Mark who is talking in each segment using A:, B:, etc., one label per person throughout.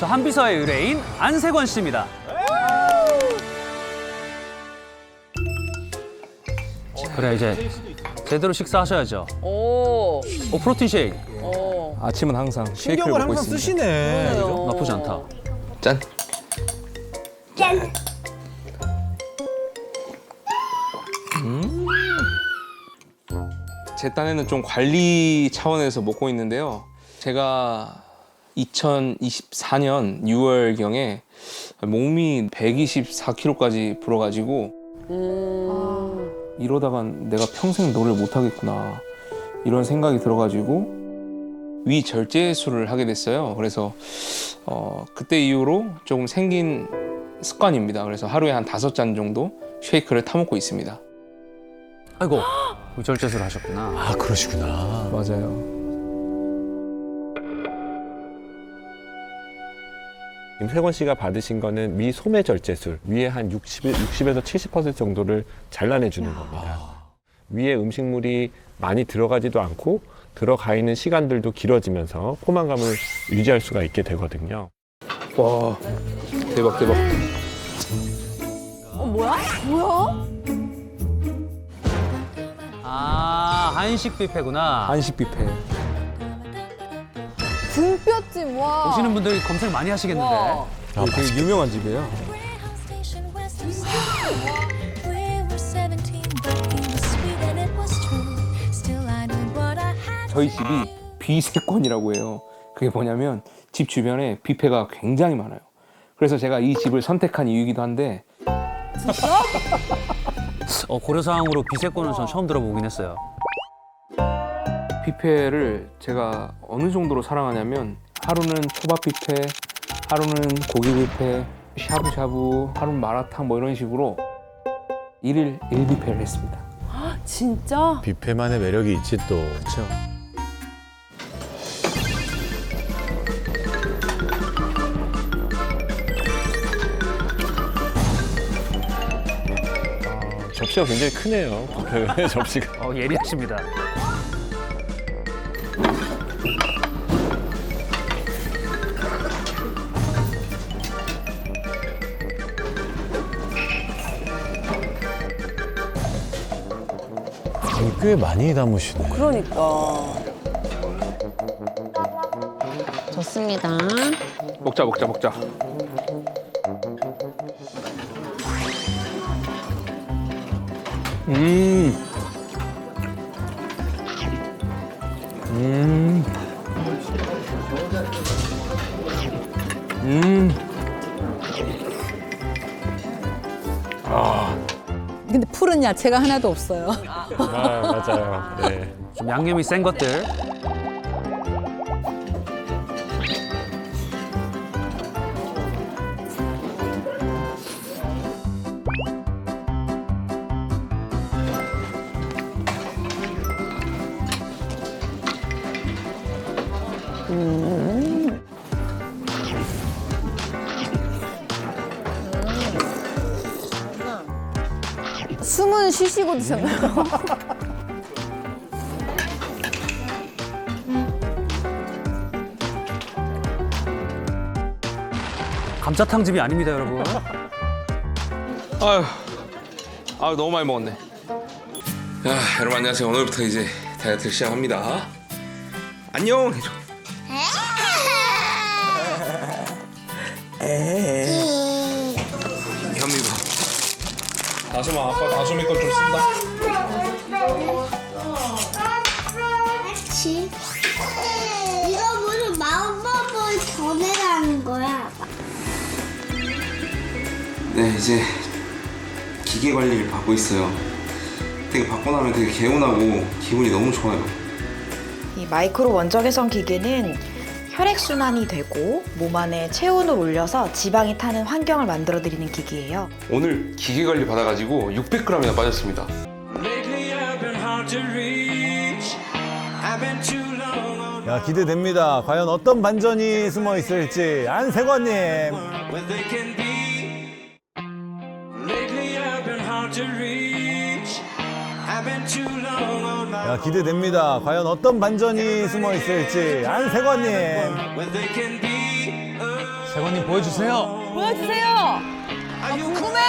A: 저 한비서의 의뢰인 안세권 씨입니다. 그래 이제 제대로 식사하셔야죠.
B: 오.
A: 오 프로틴 쉐이크
B: 오.
C: 아침은 항상 쉐이크를
D: 신경을
C: 먹고
D: 항상
C: 있습니다.
D: 쓰시네.
B: 그래요.
A: 나쁘지 않다.
C: 짠. 음. 제 딴에는 좀 관리 차원에서 먹고 있는데요. 제가 2024년 6월경에 몸이 124kg까지 불어가지고
B: 음.
C: 이러다간 내가 평생 노래를 못하겠구나 이런 생각이 들어가지고 위 절제술을 하게 됐어요. 그래서 어, 그때 이후로 조금 생긴 습관입니다. 그래서 하루에 한 다섯 잔 정도 쉐이크를 타먹고 있습니다.
A: 아이고 절제술 하셨구나.
D: 아 그러시구나.
C: 맞아요.
E: 임세권 씨가 받으신 거는 미 소매 절제술 위에 한 60, 60에서 70% 정도를 잘라내 주는 겁니다. 위에 음식물이 많이 들어가지도 않고 들어가 있는 시간들도 길어지면서 포만감을 유지할 수가 있게 되거든요.
C: 와 대박 대박.
B: 어, 뭐야? 뭐야?
A: 아 한식 뷔페구나.
C: 한식 뷔페.
B: 등뼈찜, 와.
A: 오시는 분들이 검색 많이 하시겠는데.
B: 와.
C: 이게 되게 유명한 집이에요.
F: Greyhound Station west of Sydney. We were 17, but he was sweet and it was true. Still, I knew what I had.
C: 저희 집이 비세권이라고 해요. 그게 뭐냐면 집 주변에 뷔페가 굉장히 많아요. 그래서 제가 이 집을 선택한 이유이기도 한데
A: 어, 고려 사항으로 비세권은 전 처음 들어보긴 했어요.
C: 뷔페를 제가 어느 정도로 사랑하냐면 하루는 초밥 뷔페, 하루는 고기 뷔페, 샤브샤브, 하루는 마라탕 뭐 이런 식으로 일일 일뷔페를 했습니다.
B: 진짜?
D: 뷔페만의 매력이 있지 또.
C: 그렇죠.
E: 접시가 굉장히 크네요. 뷔페 접시가.
A: 어, 예리하십니다.
D: 꽤 많이 담으시네.
B: 그러니까.
G: 좋습니다.
C: 먹자 먹자 먹자. 음. 음. 음.
H: 푸른 야채가 하나도 없어요.
E: 아, 맞아요. 네.
A: 좀 양념이 센 것들.
B: 쉬시고 드셨나요?
A: 감자탕 집이 아닙니다, 여러분.
C: 아유, 아 너무 많이 먹었네. 야, 여러분 안녕하세요. 오늘부터 이제 다이어트 시작합니다. 안녕. 다솜아, 아빠 다솜이 거 좀 쓴다.
I: 그치? 이거 무슨 마법을 전해라는 거야.
C: 네, 이제 기계 관리를 받고 있어요. 되게 받고 나면 되게 개운하고 기분이 너무 좋아요.
J: 이 마이크로 원적 개선 기계는 혈액 순환이 되고 몸 안에 체온을 올려서 지방이 타는 환경을 만들어 드리는 기기예요.
C: 오늘 기계 관리 받아가지고 600g이나 빠졌습니다.
D: 야 기대됩니다. 과연 어떤 반전이 숨어 있을지 안세권님. 야, 기대됩니다. 과연 어떤 반전이 숨어 있을지. 안세관님.
A: 세관님 보여주세요.
B: 보여주세요. 아, 궁금해.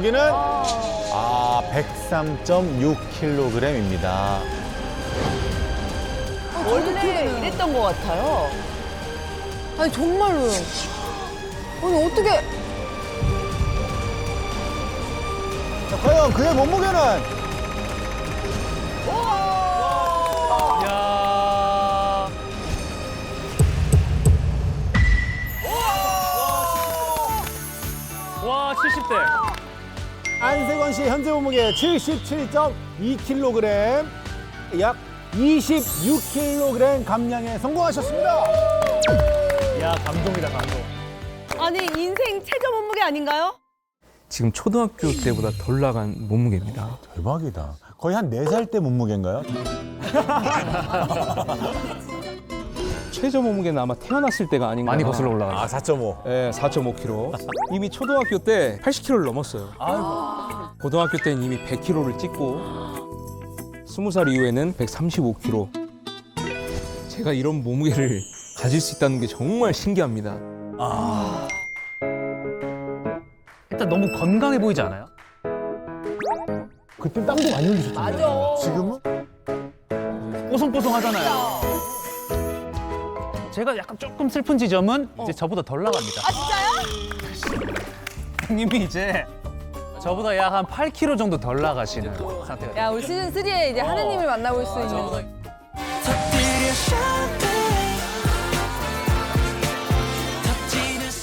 D: 무게는 아 103.6kg입니다.
B: 원래 이랬던 것 같아요. 아니 정말로요. 아니 어떻게?
D: 자, 과연 그의 몸무게는
A: 야. 와 70대.
D: 안세건 씨 현재 몸무게 77.2kg, 약 26kg 감량에 성공하셨습니다. 야 감동이다 감동.
B: 아니 인생 최저 몸무게 아닌가요?
C: 지금 초등학교 때보다 덜 나간 몸무게입니다.
D: 대박이다. 거의 한 4살 때 몸무게인가요?
C: 최저 몸무게는 아마 태어났을 때가 아닌가.
A: 많이 거슬러 올라가.
D: 아 4.5.
C: 네, 4.5kg. 이미 초등학교 때 80kg를 넘었어요. 고등학교 때는 이미 100kg를 찍고 20살 이후에는 135kg. 제가 이런 몸무게를 가질 수 있다는 게 정말 신기합니다.
A: 일단 너무 건강해 보이지 않아요?
D: 그때 땀도 많이 흘리셨잖아요.
B: 맞아.
D: 지금은?
A: 뽀송뽀송하잖아요. 제가 약간 조금 슬픈 지점은 이제 저보다 덜 나갑니다.
B: 아 진짜요?
A: 형님이 이제 저보다 약 한 8kg 정도 덜 나가시는 상태가
B: 야 우리 시즌 3에 이제 하느님을 만나볼 수 있는.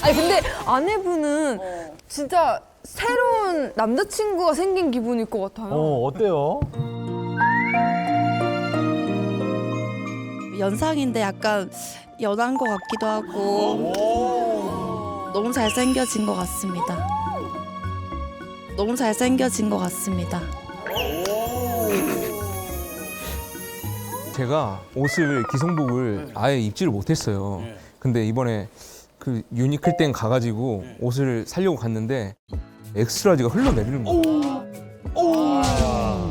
B: 아니 근데 아내분은 진짜 새로운 남자친구가 생긴 기분일 것 같아요.
D: 어 어때요?
G: 연상인데 약간 연한 것 같기도 하고 너무 잘생겨진 것 같습니다. 너무 잘생겨진 것 같습니다.
C: 제가 옷을 기성복을 아예 입지를 못했어요. 근데 이번에 그 유니클 땡 가가지고 옷을 사려고 갔는데 엑스라지가 흘러내리는 거예요.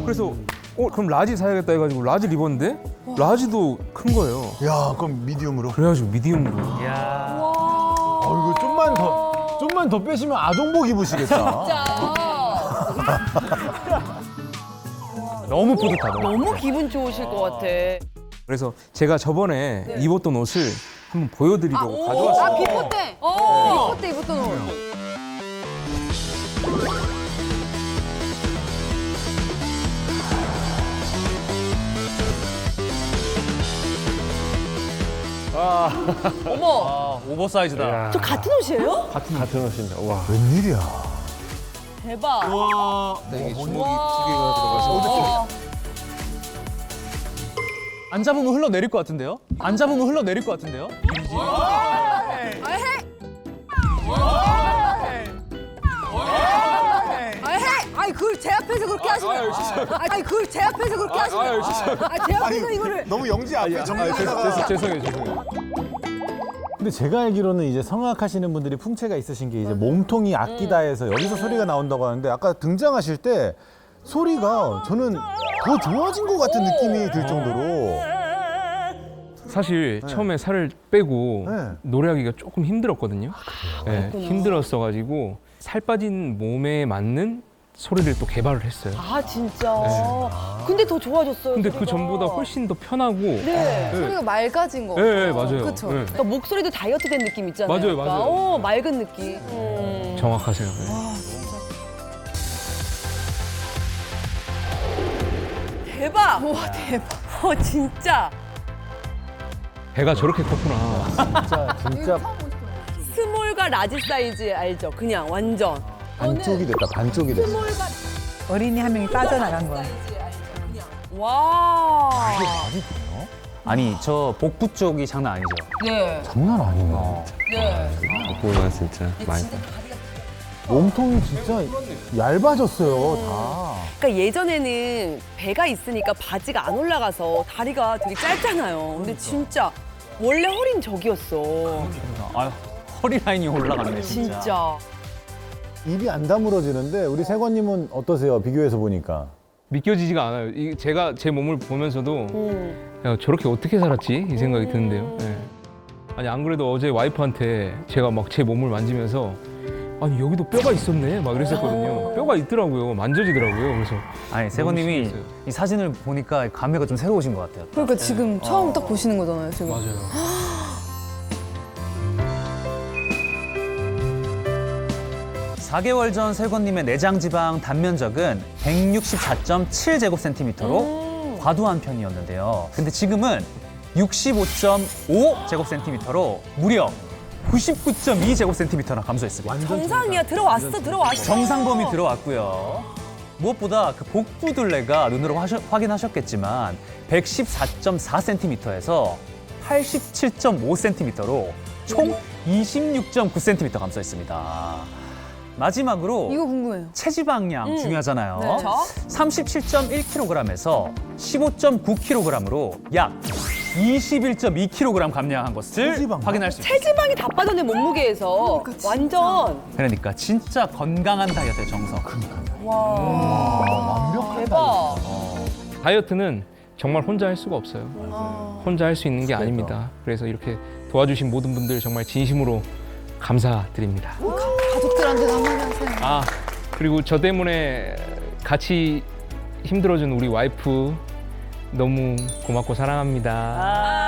C: 그래서 어 그럼 라지 사야겠다 해가지고 라지를 입었는데 라지도 큰 거예요.
D: 야 그럼 미디움으로.
C: 그래가지고 미디움으로.
A: 이야.
D: 어 이거 좀만 더 좀만 더 빼시면 아동복 입으시겠다.
A: 너무 뿌듯하다.
K: 너무 기분 좋으실 것 같아.
C: 그래서 제가 저번에 입었던 옷을 한번 보여드리려고
B: 아
C: 가져왔어요.
B: 비포 때. 비포 때 입었던 옷.
K: 어머,
A: 아, 오버사이즈다.
K: 저 같은 옷이에요?
E: 같은 같은 옷입니다. 와.
D: 웬일이야.
K: 대박.
C: 네, 이게 주먹이 두 개가 들어가서
A: 안 잡으면 흘러내릴 것 같은데요? 안 잡으면 흘러내릴 것 같은데요?
B: 앞에서 그렇게 하시면. 아이 그걸 제 앞에서 그렇게 하시면. 아 제 앞에서 이거를.
D: 너무 영지 앞에 정리하다가.
C: 죄송해요, 죄송해요.
D: 근데 제가 알기로는 이제 성악하시는 분들이 풍채가 있으신 게 이제 몸통이 악기다 해서 여기서 소리가 나온다고 하는데 아까 등장하실 때 소리가 저는 더 좋아진 것 같은 느낌이 들 정도로
C: 사실 처음에 살을 빼고
D: 네.
C: 노래하기가 조금 힘들었거든요. 네, 힘들었어가지고 살 빠진 몸에 맞는 소리를 또 개발을 했어요.
K: 아, 진짜. 근데 더 좋아졌어요.
C: 근데 그
K: 소리가.
C: 전보다 훨씬 더 편하고.
K: 네.
B: 소리가 맑아진 거.
C: 네, 네, 맞아요.
B: 그쵸.
C: 네,
K: 그러니까 목소리도 다이어트 된 느낌 있잖아요.
C: 맞아요, 맞아요.
K: 어, 맑은 느낌. 음.
C: 정확하세요. 네.
K: 대박. 와, 대박. 어, 진짜.
C: 배가 저렇게 컸구나.
D: 진짜 진짜
K: 스몰과 라지 사이즈 알죠? 그냥 완전.
D: 반쪽이 됐다 반쪽이 됐어.
H: 어린이 한 명이 빠져나간 거.
K: 와.
A: 아니, 저 복부 쪽이 장난 아니죠?
K: 네.
D: 장난 아니네.
K: 네.
E: 보면 진짜 많이.
D: 몸통이 진짜 얇아졌어요 다.
K: 그러니까 예전에는 배가 있으니까 바지가 안 올라가서 다리가 되게 짧잖아요. 근데 진짜 원래 허리는 저기였어.
A: 아, 허리 라인이 올라가네, 진짜.
K: 진짜.
D: 입이 안 다물어지는데 우리 세관님은 어떠세요? 비교해서 보니까.
C: 믿겨지지가 않아요. 이 제가 제 몸을 보면서도
K: 음.
C: 야, 저렇게 어떻게 살았지? 이 생각이 드는데요. 네. 아니 안 그래도 어제 와이프한테 제가 막 제 몸을 만지면서 아니 여기도 뼈가 있었네 막 이랬었거든요. 뼈가 있더라고요. 만져지더라고요. 그래서
A: 아니, 세건님이
C: 신기했어요.
A: 이 사진을 보니까 감회가 좀 새로우신 것 같아요.
B: 그러니까 지금 처음 딱 보시는 거잖아요 지금.
C: 맞아요.
A: 4개월 전 세건님의 내장 지방 단면적은 164.7제곱센티미터로 과도한 편이었는데요. 근데 지금은 65.5제곱센티미터로 무려 99.2제곱센티미터나 감소했습니다.
K: 정상이야. 들어왔어, 들어왔어.
A: 정상 범위 들어왔고요. 무엇보다 그 복부 둘레가 눈으로 하셔- 확인하셨겠지만 114.4cm에서 87.5cm로 총 26.9cm 감소했습니다. 마지막으로
B: 이거 궁금해요.
A: 체지방량
K: 음.
A: 중요하잖아요.
K: 네. 저?
A: 37.1kg에서 15.9kg으로 약 21.2kg 감량한 것을
D: 체지방?
A: 확인할 수 있습니다.
K: 체지방이 다 빠졌네, 몸무게에서. 완전.
A: 그러니까 진짜 건강한 다이어트의 정석.
K: 대박.
C: 다이어트는 정말 혼자 할 수가 없어요. 혼자 할 수 있는 게 아닙니다. 그래서 이렇게 도와주신 모든 분들 정말 진심으로 감사드립니다.
B: 가족들한테 한마디 하세요.
C: 아 그리고 저 때문에 같이 힘들어준 우리 와이프 너무 고맙고 사랑합니다.
K: 아. 아.